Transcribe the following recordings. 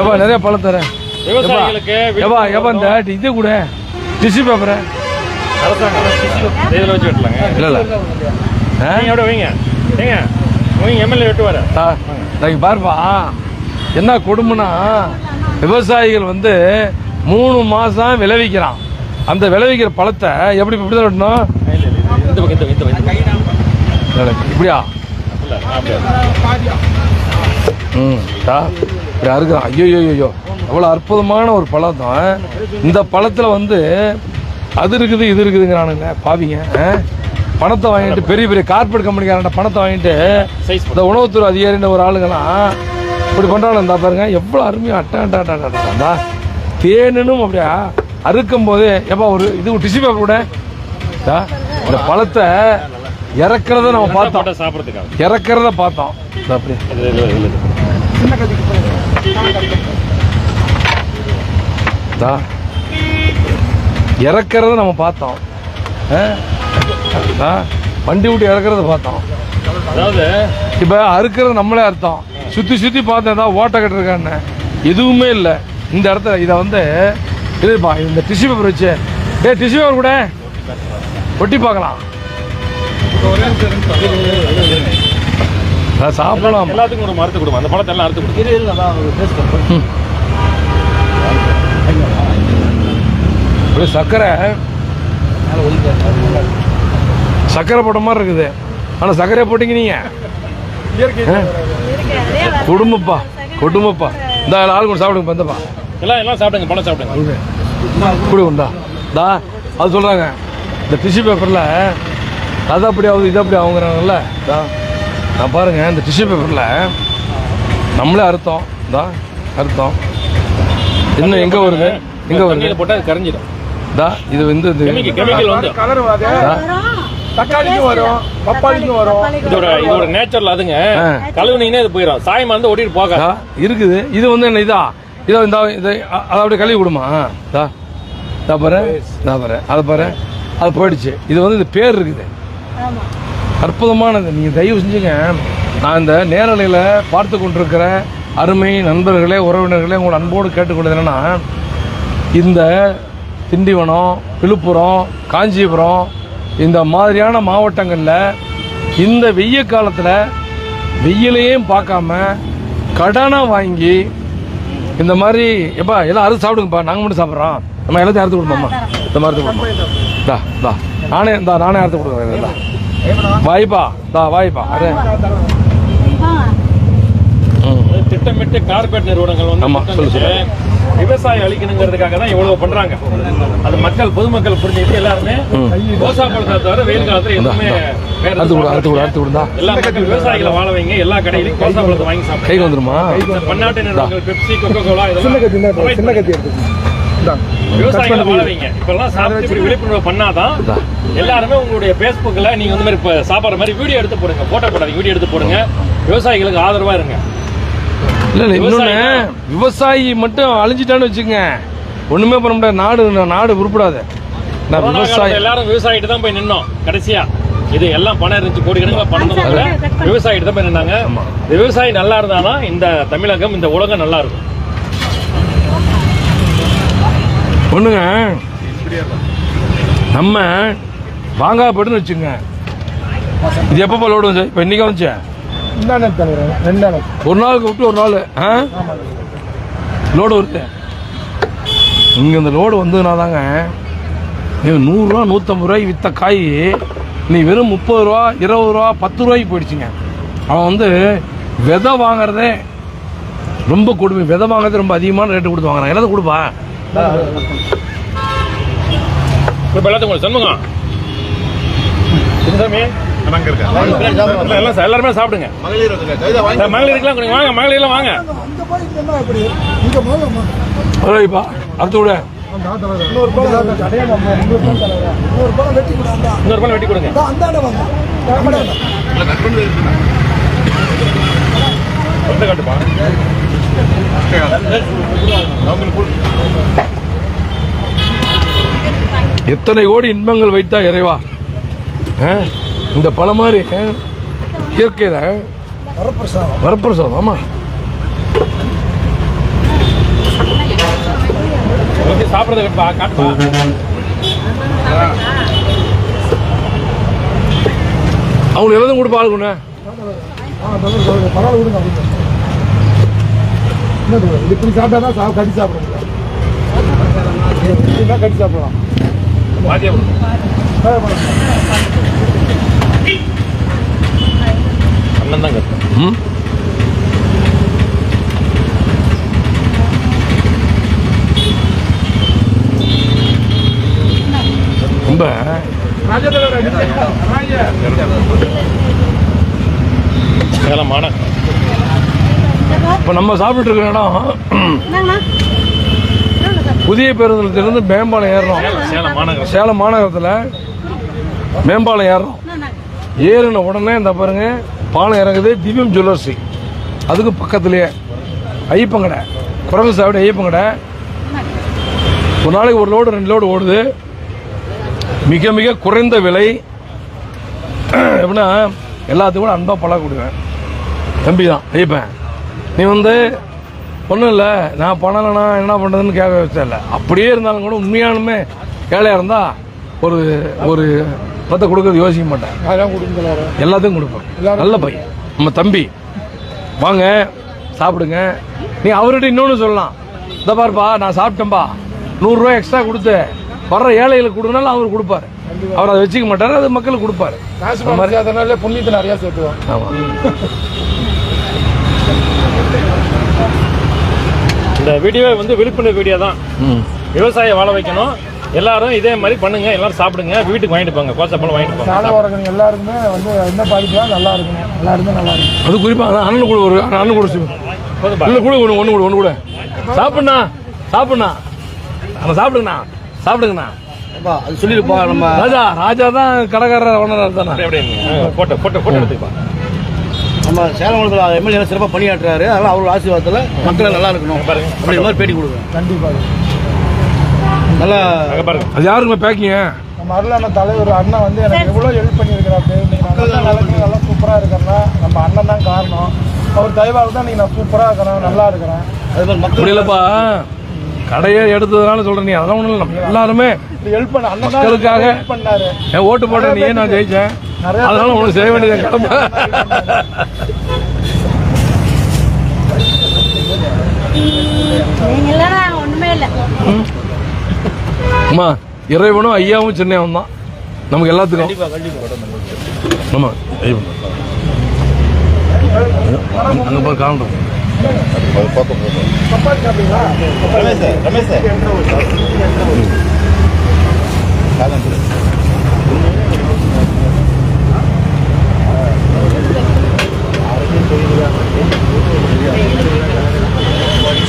எவ்வா நிறைய பழம் தரேன். விவசாயிகளுக்கு எவ்வா எவ்வா இந்த இது கூட? டிஷ்யூ பேப்பரை இதில் வச்சு வெட்டலாங்க. இல்லை இல்லை. அப்படியே வைங்க. ஏங்க வைங்க எம்எல்ஏ வெட்டுவாரு இங்கே பாருப்பா. என்ன கொடுமைனா விவசாயிகள் வந்து மூணு மாதம் விளைவிக்கிறான். அந்த விளைவிக்கிற பழத்தை எப்படி இப்படி தான் வெட்டணும்? இப்படியா? ம் தா இப்படி அறுக்கிறான் ஐயோ ஐயோ ஐயோ அவ்வளோ அற்புதமான ஒரு பழம் தான். இந்த பழத்தில் வந்து அது இருக்குது இது இருக்குதுங்கிறானுங்க பாவிங்க? பணத்தை வாங்கிட்டு பெரிய பெரிய கார்பரேட் கம்பெனிக்காரன் பணத்தை வாங்கிட்டு இந்த உணவுத்துறை அதிகாரின்ற ஒரு ஆளுங்கலாம் இப்படி பண்ணுறாங்க இந்த பாருங்க. எவ்வளோ அருமையாக அட்டா அட்டா அட்டா அட்டா அட்டா தேனும் அப்படியா? அறுக்கும் போதே எப்பா ஒரு இது டிஷ்யூ பேப்பர் கூட. இந்த பழத்தை இறக்குறத நம்ம பார்த்தோம். சாப்பிட்றதுக்காக இறக்குறத பார்த்தோம். இதோ அப்படி இது இது இது இது. தா இறக்குறத நம்ம பார்த்தோம். வண்டி விட்டு இறக்குறத பார்த்தோம். அதாவது இப்போ அறுக்கிறது நம்மளே அர்த்தம். சுற்றி சுற்றி பார்த்தேன் ஏதாவது ஓட்டை கட்டிருக்கான்னு. எதுவுமே இல்லை. இந்த இடத்துல இதை வந்து இதுப்பா இந்த டிஷ்யூ பேப்பர் வச்சு. டே டிஷ்யூ பேப்பர் கூட. ஒட்டி பார்க்கலாம். சாப்பிடலாம். எல்லாத்துக்கும் ஒரு மரத்து கொடுமா. அந்த பழத்தை எல்லாம் அறுத்து கொடுக்கும் அப்படியே சர்க்கரை. சர்க்கரை போட்ட மாதிரி இருக்குது. ஆனால் சர்க்கரை போட்டீங்க நீங்க? ஆ? கொடுமைப்பா. கொடுமைப்பா. இந்த ஆள் கொண்டு சாப்பிடுங்க பந்தப்பா. எல்லாம் எல்லாம் சாப்பிடுங்க. பழம் சாப்பிடுங்க. இப்படி உண்டா தா அது சொல்கிறாங்க இந்த டிஷ்யூ பேப்பரில் அது அப்படி ஆகுது இது அப்படி ஆகுங்கிறாங்கல்ல தா நான் பாருங்க இந்த டிஷ்யூ பேப்பரில் நம்மளே அறுத்தோம். தா அறுத்தோம். இன்னும் எங்கே வருது? எங்கே வருது? போட்டால் அது கரைஞ்சிடும். தா இது வந்து தா. தக்காளிக்கும் வரும் பப்பாளிக்கும் வரும். இதோட இதோட நேச்சுரல் அதுங்க. கழுவுனீங்கன்னா இது போயிடும் சாயம் வந்து ஓடிட்டு போகாது. தா, இருக்குது. இது வந்து என்ன இதா? இதோ இந்த இதை அதை அப்படியே கழுவி கொடுமா தா தா பாரு தா பாரு அதை பாரு. அது போயிடுச்சு. இது வந்து இது பேர் இருக்குது. அற்புதமானது. நீங்கள் தயவு செஞ்சுங்க. நான் இந்த நேரலையில் பார்த்து கொண்டிருக்கிற அருமை நண்பர்களே உறவினர்களே உங்களை அன்போடு கேட்டுக்கொண்டது என்னன்னா இந்த திண்டிவனம் விழுப்புரம் காஞ்சிபுரம் இந்த மாதிரியான மாவட்டங்களில் இந்த வெய்ய காலத்தில் வெயிலையும் பார்க்காம கடனை வாங்கி இந்த மாதிரி எப்பா எல்லாம் அறுத்து சாப்பிடுங்கப்பா. நாங்கள் மட்டும் சாப்பிட்றோம். நம்ம எல்லாத்தையும் அறுத்து கொடுப்போம்மா. இந்த மாதிரி கொடுப்போம். தா தா. நானே இந்தா நானே அறுத்து கொடுக்குறேன். வாய்ப்பா தா வாய்ப்பா. அரே திட்டமிட்டு கார்பரேட் நிறுவனங்கள் வந்து ஆமா, சொல்லு, திட்டமிட்டு விவசாயம் அழிக்கணுங்கிறதுக்காக தான் இவ்வளவு பண்றாங்க. அது மக்கள் பொதுமக்கள் புரிஞ்சுக்கிட்டு எல்லாருமே கோசா பழத்தை தவிர வெயில் காலத்துல எதுவுமே எல்லா மக்கள் விவசாயிகளை வாழ வைங்க எல்லா கடையிலையும் கோசா பழத்தை வாங்கி சாப்பிடுங்க. கைக்கு வந்துருமா? இந்த பன்னாட்டு நிறுவனங்கள் பெப்சி கொக்கோ கோலா சின்ன கத்தி இந்த இதெல்லாம் விவசாயிகளை வாழ வைங்க இப்பெல்லாம் சாப்பிட்டு இப்படி விழிப்புணர்வு பண்ணாதான். எல்லாருமே உங்களுடைய Facebookல நீங்க வந்து மாதிரி இப்ப சாப்பிடுற மாதிரி வீடியோ எடுத்து போடுங்க. போட்டோ போடாதீங்க வீடியோ எடுத்து போடுங்க. விவசாயிகளுக்கு ஆதரவா இருங்க. இல்லை இல்லை இன்னொன்று விவசாயி மட்டும் அழிஞ்சிட்டான்னு வச்சுங்க ஒன்றுமே பண்ண முடியாது. நாடு நாடு உருப்படாது. நான் விவசாயி எல்லாரும் விவசாயிட்டு தான் போய் நின்னோம் கடைசியா. இது எல்லாம் பணம் இருந்துச்சு கோடி கணக்கில் பணம் விவசாயிட்டு தான் போய் நின்னாங்க. விவசாயி நல்லா இருந்தாதான் இந்த தமிழகம் இந்த உலகம் நல்லா இருக்கும். ஒண்ணுங்க நம்ம வாங்காப்பட்டுன்னு வச்சுங்க. இது எப்போ லோடு வந்து இப்போ இன்னைக்கு வந்துச்சு? ஒரு நாளுக்கு விட்டு ஒரு நாள் ஆ? லோடு வருது. இங்கே இந்த லோடு வந்ததுனா தாங்க நீ நூறுரூவா நூற்றம்பது ரூபாய்க்கு விற்ற காய் நீ வெறும் முப்பது ரூபா இருபது ரூபா பத்து ரூபாய்க்கு போயிடுச்சுங்க. அவன் வந்து விதை வாங்குறதே ரொம்ப கொடுமை. விதை வாங்குறதே ரொம்ப அதிகமான ரேட்டு கொடுத்து வாங்குறான். எல்லாத்தையும் கொடுப்பா? இப்போ எல்லாத்துக்கும் சண்முகம். சின்னசாமி எல்லாம் எல்லாம் சா- எல்லாருமே சாப்பிடுங்க. மகளிருக்கெல்லாம் கொஞ்சம் வாங்க மகளிர்லாம் வாங்க. அடுத்து விட. இன்னொரு பழம் வெட்டி கொடுங்க. இன்னொரு பழம் வெட்டி கொடுங்க அந்தாண்ட வாங்க வந்து காட்டுப்பா. எத்தனை கோடி இன்பங்கள் வைத்தா இறைவா ஆ? இந்த பழம் மாதிரி ஆ? இயற்கையில வரப்பிரசாதம் வரப்பிரசாதம் ஓகே சாப்பிட்றத அவங்களுக்கு எல்லாத்தையும் கொடுப்பா ஆளுக்குண்ணே பரவாயில்ல விடுங்க அப்படின்னு என்ன இது? இது இப்படி சாப்பிட்டா தான் சா- கடி சாப்பிட முடியும் இப்படிதான் கடி சாப்பிடலாம். அண்ணன் தான் கட்டு ம் ரொம்ப சேலமான இப்போ நம்ம சாப்பிட்டு இருக்கிற இடம் புதிய பேருந்துலேருந்து மேம்பாலம் ஏறுறோம் சேலம் மாநகரத்தில் மேம்பாலம் ஏறுறோம் ஏறின உடனே இந்த பாருங்க பாலம் இறங்குது திவ்யம் ஜுவல்லர்ஸி. அதுக்கு பக்கத்துலேயே ஐயப்பங்கடை. குரங்கு சாவடி ஐயப்பங்கடை. ஒரு நாளைக்கு ஒரு லோடு ரெண்டு லோடு ஓடுது. மிக மிக குறைந்த விலை. எப்படின்னா எல்லாத்துக்கும் கூட அன்பாக பழக கொடுவேன் தம்பி தான் ஐயப்பன். நீ வந்து ஒன்றும் இல்லை நான் பண்ணலைன்னா என்ன பண்ணுறதுன்னு கேட்க வச்சல அப்படியே இருந்தாலும் கூட உண்மையானுமே ஏழையாக இருந்தால் ஒரு ஒரு பத்தை கொடுக்கறது யோசிக்க மாட்டேன். எல்லாத்தையும் கொடுப்பேன். நல்ல பையன். நம்ம தம்பி. வாங்க சாப்பிடுங்க. நீ அவர்கிட்ட இன்னொன்று சொல்லலாம். இந்த பாருப்பா நான் சாப்பிட்டேன்பா. நூறுரூவா எக்ஸ்ட்ரா கொடுத்து வர்ற ஏழைகளுக்கு கொடுனாலும் அவர் கொடுப்பாரு. அவர் அதை வச்சுக்க மாட்டாரு அது மக்களுக்கு கொடுப்பாரு. புண்ணியத்தை நிறையா சேர்த்துவோம் ஆமாம் இந்த வீடியோ வந்து விழிப்புணர்வு வீடியோ தான். ம். விவசாயம் வாழ வைக்கணும். எல்லாரும் இதே மாதிரி பண்ணுங்க எல்லாரும் சாப்பிடுங்க வீட்டுக்கு வாங்கிட்டு போங்க கோசப்பழம் வாங்கிட்டு போங்க. சாலை வரவங்க எல்லாருக்குமே வந்து என்ன பாதிக்கலாம் நல்லா இருக்கணும். எல்லாருமே நல்லா இருக்கணும். அது குறிப்பாக அண்ணன் கூட ஒரு அண்ணன் கூட. இல்லை கூட ஒன்று ஒன்று கூட ஒன்று கூட. சாப்பிடுண்ணா சாப்பிடுண்ணா. நம்ம சாப்பிடுங்கண்ணா சாப்பிடுங்கண்ணா. அது சொல்லிருப்பா நம்ம ராஜா ராஜா தான் கடைக்காரர் ஓனர் தானே போட்டோ போட்டோ போட்டோ எடுத்துப்பா நம்ம சேலம் எம்எல்ஏ சிறப்பாக பணியாற்றுறாரு. அதனால அவரோட ஆசீர்வாதத்தில் மக்கள் நல்லா இருக்கணும். அப்படிங்கிற மாதிரி பேட்டி கொடுக்குறேன். கண்டிப்பாக நல்லா அங்க பாருங்க. அது யாருக்குமே பேக்கிங்க? நம்ம அருளான தலைவர் அண்ணன் வந்து எனக்கு எவ்வளோ ஹெல்ப் பண்ணியிருக்கிறாரு நான் நல்லா நிலைமையில நல்லா சூப்பராக இருக்கிறேன்னா நம்ம அண்ணன் தான் காரணம். அவர் தயவாக தான் இன்னைக்கு நான் சூப்பராக இருக்கிறேன் நல்லா இருக்கிறேன். அது மாதிரி மக்கள் இல்லைப்பா கடையை எடுத்ததுனால சொல்கிறேன் நீ அதெல்லாம் ஒன்றும் நம்ம எல்லாருமே ஹெல்ப் பண்ண அண்ணன் தான் மக்களுக்காக ஹெல்ப் பண்ணாரு. என் ஓட்டு போட்ட நீ நான் ஜெயிச்சேன். அதனால உனக்கு செய்ய வேண்டியது கடமை அம்மா இறைவனும் ஐயாவும் சின்னையாவும் தான். நமக்கு எல்லாத்துக்கும். கண்டிப்பா கண்டிப்பா ஆமா ஐயப்பன் அங்கே போய் காணும். சப்பாத்தி சாப்பிட்டீங்களா ரமேஷ் ரமேஷ்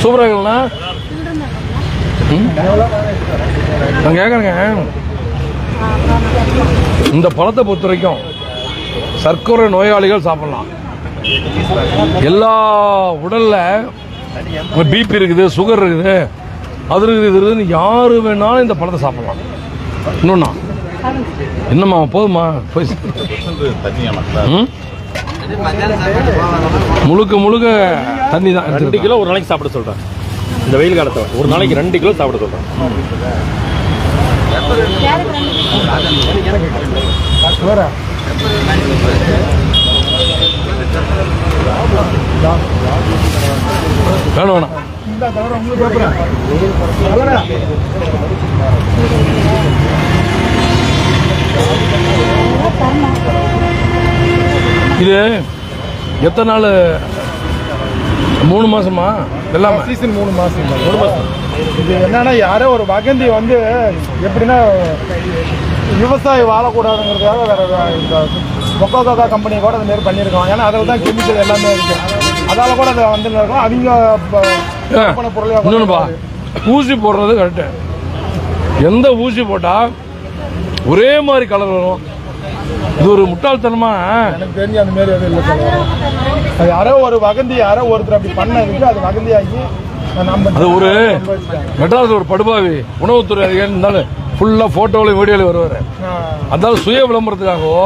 சூப்பராக இருக்குங்களா நான் கேட்குறேங்க இந்த பழத்தை பொறுத்த வரைக்கும் சர்க்கரை நோயாளிகள் சாப்பிட்லாம். எல்லா உடல்ல பிபி இருக்குது சுகர் இருக்குது அது இருக்குது இது இருக்குதுன்னு யாரு வேணாலும் இந்த பழத்தை சாப்பிடலாம். இன்னொன்னா என்னம்மா போதுமா போய் ம்? முழுக்க முழுக்க தண்ணி தான் ரெண்டு. கிலோ ஒரு நாளைக்கு சாப்பிட சொல்றேன். இந்த வெயில் காலத்துல ஒரு நாளைக்கு ரெண்டு கிலோ சாப்பிட சொல்றேன். வேற. வேணும் வேணாம். இது எத்தனை நாள்? மூணு மாசமா? எல்லாமே சீசன் மூணு மாசம் மூணு மாசம். இது என்னன்னா யாரோ ஒரு வகந்தி வந்து எப்படின்னா விவசாயி வாழக்கூடாதுங்கிறதுக்காக வேற இந்த கொக்கோகோகா கம்பெனி கூட அந்த மாதிரி பண்ணியிருக்கோம். ஏன்னா அதில் தான் கெமிக்கல் எல்லாமே இருக்கு. அதால கூட அதை வந்து இருக்கும்? அவங்க ப- விற்பனை பொருளை இன்னொன்னுப்பா ஊசி போடுறது கரெக்டு எந்த ஊசி போட்டா ஒரே மாதிரி கலர் வரும். இது ஒரு முட்டாள்தனமா? எனக்கு தெரிஞ்சு அந்த மாதிரி எதுவும் இல்லை அது யாரோ ஒரு வகந்தி யாரோ ஒருத்தர் அப்படி பண்ணதுக்கு அது வகந்தி ஆகி நம்ம அது ஒரு மெட்ராஸ் ஒரு படுபாவி உணவுத்துறை அதிகாரி இருந்தாலும் ஃபுல்லாக ஃபோட்டோவில் வீடியோவில் வருவார். அதாவது சுய விளம்பரத்துக்காகவோ.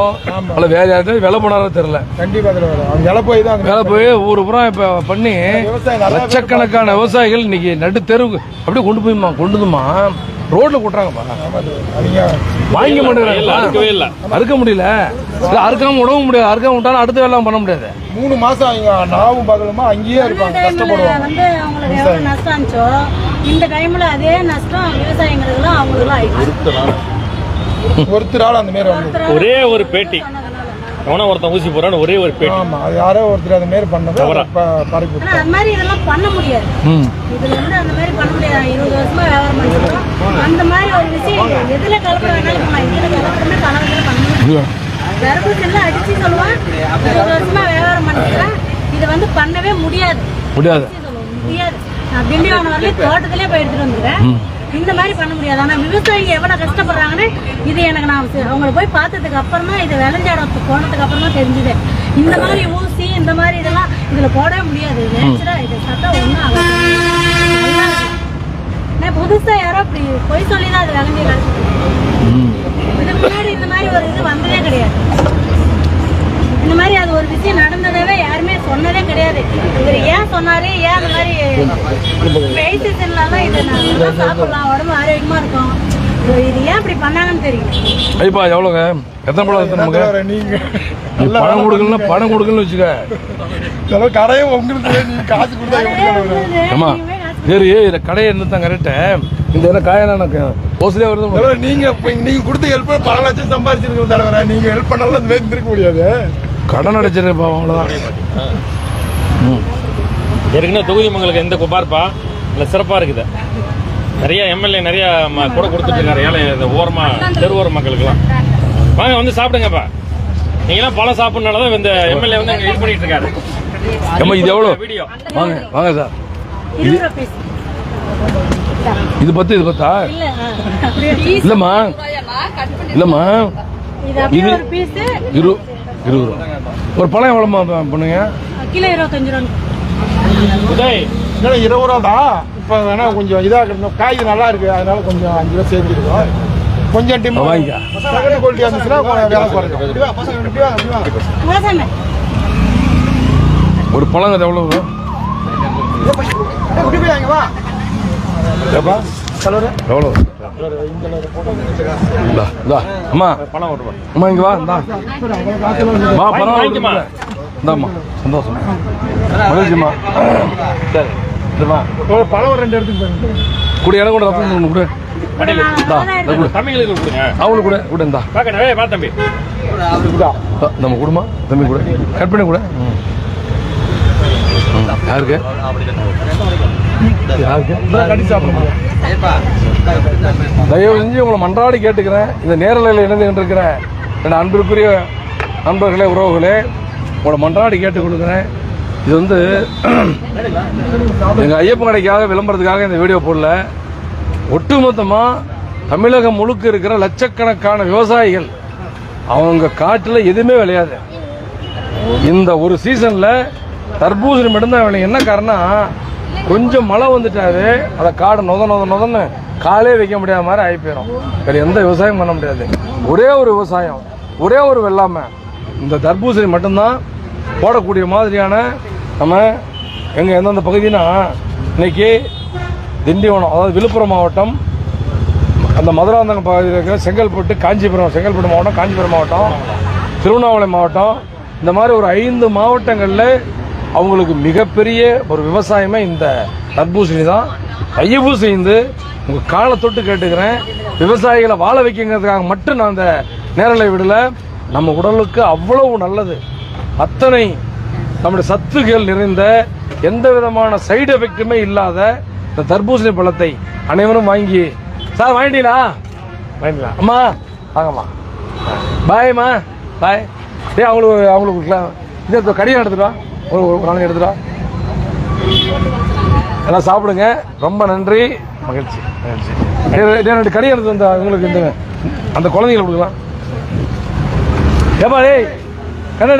அல்ல வேற யார்ட்டும் விலை போனாரோ தெரில கண்டிப்பா அதில் வரும் அவங்க இலை போய் தான் வேலை போய் ஊர் பூரா இப்போ பண்ணி லட்சக்கணக்கான விவசாயிகள் இன்னைக்கு நடு தெருவுக்கு அப்படியே கொண்டு போய்மா கொண்டுதுமா? ரோட்ல கொட்டுறாங்கப்பா வாங்கி எல்லாம் மாட்டேங்கிறாங்க அறுக்க முடியல. அறுக்காம விடவும் முடியாது. அறுக்காம விட்டாலும் அடுத்த வேலை பண்ண முடியாது. மூணு மாசம் அவங்க நாவும் பகலுமா அங்கேயே இருப்பாங்க கஷ்டப்படுவாங்க. இந்த டைம்ல அதே நஷ்டம் விவசாயிகளுக்கு அவங்களுக்கு ஆயிடுச்சு. ஒருத்தரால். அந்த மாரி வந்து ஒரே ஒரு பேட்டி. எவனா ஒருத்தன் ஊசி போறான்னு ஒரே ஒரு பேட்டி. ஆமா அது யாரோ ஒருத்தர் அந்த மாரி பண்ணது. பறிப்பு அது மாதிரி இதெல்லாம் பண்ண முடியாது. இதுல வந்து அந்த மாதிரி பண்ண முடியாது இருபது வருஷமா வியாபாரம் பண்ணிருக்கோம் அந்த மாதிரி ஒரு விஷயம் எதுல கலப்படம் வேணாலும் பண்ணலாம் இதுல கலப்படமே கலவரத்துல பண்ண முடியாது. தர்பூசணில அடிச்சு சொல்லுவான் இருபது வருஷமா வியாபாரம் பண்ணிருக்கேன் இது வந்து பண்ணவே முடியாது. முடியாது. நான் திண்டிவனம் வரலையும் தோட்டத்திலே போய் எடுத்துட்டு வந்துக்கிறேன் இந்த மாதிரி பண்ண முடியாது. ஆனா விவசாயிங்க எவ்வளவு கஷ்டப்படுறாங்கன்னு இது எனக்கு நான் அவங்கள போய் பார்த்ததுக்கு அப்புறம் தான் இது விளைஞ்சாடத்துக்கு போனதுக்கு அப்புறம் தான் தெரிஞ்சுது. இந்த மாதிரி ஊசி இந்த மாதிரி இதெல்லாம் இதுல போடவே முடியாது. நேச்சரா இது சட்டம் இருக்கும். புதுசா யாரோ அப்படி பொய் சொல்லி தான் அது விளைஞ்சு கிடச்சிது இதுக்கு முன்னாடி இந்த மாதிரி ஒரு இது வந்ததே கிடையாது. இந்த மாதிரி அது ஒரு விஷயம் நடந்ததவே யாருமே சொன்னதே கிடையாது. இவர் ஏன் சொன்னாரு? ஏன் அந்த மாதிரி வெயிட் சீசன்லாம் இது நல்லா சாப்பிடலாம் உடம்பு ஆரோக்கியமா இருக்கும். இது- ஏன் இப்படி பண்ணாங்கன்னு தெரியல. ஐப்பா எவ்வளோங்க? எத்தனை பழம் எத்தனை நீங்க? பணம் கொடுக்கலன்னா பணம் கொடுக்கலன்னு வச்சுக்க. சில கடையை உங்களுக்கு காசு கொடுத்தா? ஆமா சரி இந்த கடையை என்ன தான் கரெக்டு இந்த என்ன காயெல்லாம் எனக்கு ஓசலியாக வருது. நீங்க நீங்க கொடுத்த ஹெல்ப் பல லட்சம் சம்பாதிச்சிருக்கீங்க தலைவர நீங்க ஹெல்ப் பண்ணாலும் அந்த மாதிரி இருக்க முடியாது. கடன் அடைச்சிருப்பா அவ்வளோதான் ஏற்கனவே தொகுதி மக்களுக்கு எந்த குபார்ப்பா இல்ல சிறப்பா இருக்குது. நிறைய எம்எல்ஏ நிறைய ம- கூட கொடுத்துட்டு இருக்காரு ஏழை இந்த ஓரமா தெருவோர மக்களுக்குலாம் வாங்க வந்து சாப்பிடுங்கப்பா. நீங்களாம் பழம் சாப்பிட்றனால இந்த எம்எல்ஏ வந்து இங்க இது பண்ணிட்டு இருக்காரு இது எவ்வளோ வீடியோ. வாங்க வாங்க சார். இது பத்து இது பத்தா? இல்லைம்மா. இல்லைம்மா. இது அப்படியே இது- ஒரு பீஸ் இரு இருபது ரூபா. ஒரு பழம் எவ்வளோம்மா பண்ணுங்க? கிலோ இருபத்தஞ்சு ரூபா இருபது ரூபா தான் இப்போ வேணா கொஞ்சம் இதாக இருக்கணும் காய் நல்லா இருக்கு. அதனால கொஞ்சம் அஞ்சு ரூபா சேர்த்துருக்கோம் கொஞ்சம் டிம் வாங்கிக்க. குவாலிட்டி இருந்துச்சுன்னா கொஞ்சம் வேலை குறைக்கும் ஒரு பழங்க அது எவ்வளோ வரும்? ஏய், இப்படி போய் வாங்க, வா ஏப்பா தலைவரே எவ்வளோ அம்மா பணம் அம்மா. இங்கே வா இந்தா. வா வாங்கிக்கம்மா. இந்தாம்மா. சந்தோஷம். மகிழ்ச்சிம்மா. சரி இதுமா பழம் ரெண்டு இடத்துக்கு கூட இடம் கூட ஒன்று கொடு. இந்தா கொடு. கூட. இந்தா. நம்ம குடுமா? தம்பி கூட. கட் பண்ணி கூட. யாருக்கு? யாருக்கு? தயவு செஞ்சு உங்களை மன்றாடி கேட்டுக்கிறேன். இந்த நேரலையில் இணைந்து இருக்கிறேன் என் அன்பிற்குரிய நண்பர்களே உறவுகளே உங்களை மன்றாடி கேட்டு கொடுக்குறேன் இது வந்து எங்கள் ஐயப்பன் கடைக்காக விளம்பரத்துக்காக இந்த வீடியோ போடல. ஒட்டுமொத்தமாக தமிழகம் முழுக்க இருக்கிற லட்சக்கணக்கான விவசாயிகள் அவங்க காட்டில் எதுவுமே விளையாது. இந்த ஒரு சீசனில் தர்பூசணி மட்டும்தான் வேணும். என்ன காரணம் கொஞ்சம் மழை வந்துட்டாரு அதை காடு நொத நொத நொதன்னு காலே வைக்க முடியாத மாதிரி ஆகி போயிடும் வேறு எந்த விவசாயம் பண்ண முடியாது. ஒரே ஒரு விவசாயம் ஒரே ஒரு வெள்ளாமை. இந்த தர்பூசணி மட்டும்தான் போடக்கூடிய மாதிரியான நம்ம எங்கள் எந்தெந்த பகுதினா இன்னைக்கு திண்டிவனம் அதாவது விழுப்புரம் மாவட்டம் அந்த மதுராந்தகம் பகுதியில் இருக்கிற செங்கல்பட்டு காஞ்சிபுரம் செங்கல்பட்டு மாவட்டம் காஞ்சிபுரம் மாவட்டம் திருவண்ணாமலை மாவட்டம் இந்த மாதிரி ஒரு ஐந்து மாவட்டங்களில் அவங்களுக்கு மிகப்பெரிய ஒரு விவசாயமே இந்த தர்பூசணி தான். தயவு செய்து உங்கள் காலை தொட்டு கேட்டுக்கிறேன். விவசாயிகளை வாழ வைக்கங்கிறதுக்காக மட்டும் நான் அந்த நேரலை விடல. நம்ம உடலுக்கு அவ்வளவு நல்லது. அத்தனை நம்முடைய சத்துகள் நிறைந்த எந்த விதமான சைடு எஃபெக்ட்டுமே இல்லாத இந்த தர்பூசணி பழத்தை அனைவரும் வாங்கி சார் வாங்கிட்டீங்களா? வாங்கிட்டீங்களா? அம்மா வாங்கம்மா. பாய்மா பாய். டேய் அவங்களுக்கு அவங்களுக்கு கொடுக்கலாம். இது எடுத்து ஒரு ஒரு நாளைக்கு எடுத்துடா. எல்லாம் சாப்பிடுங்க. ரொம்ப நன்றி. மகிழ்ச்சி. மகிழ்ச்சி. டேய், ரெண்டு கடியை எடுத்து வந்தா உங்களுக்கு இந்த அந்த குழந்தைங்களுக்கு கொடுக்கலாம். ஏப்பா டேய். என்ன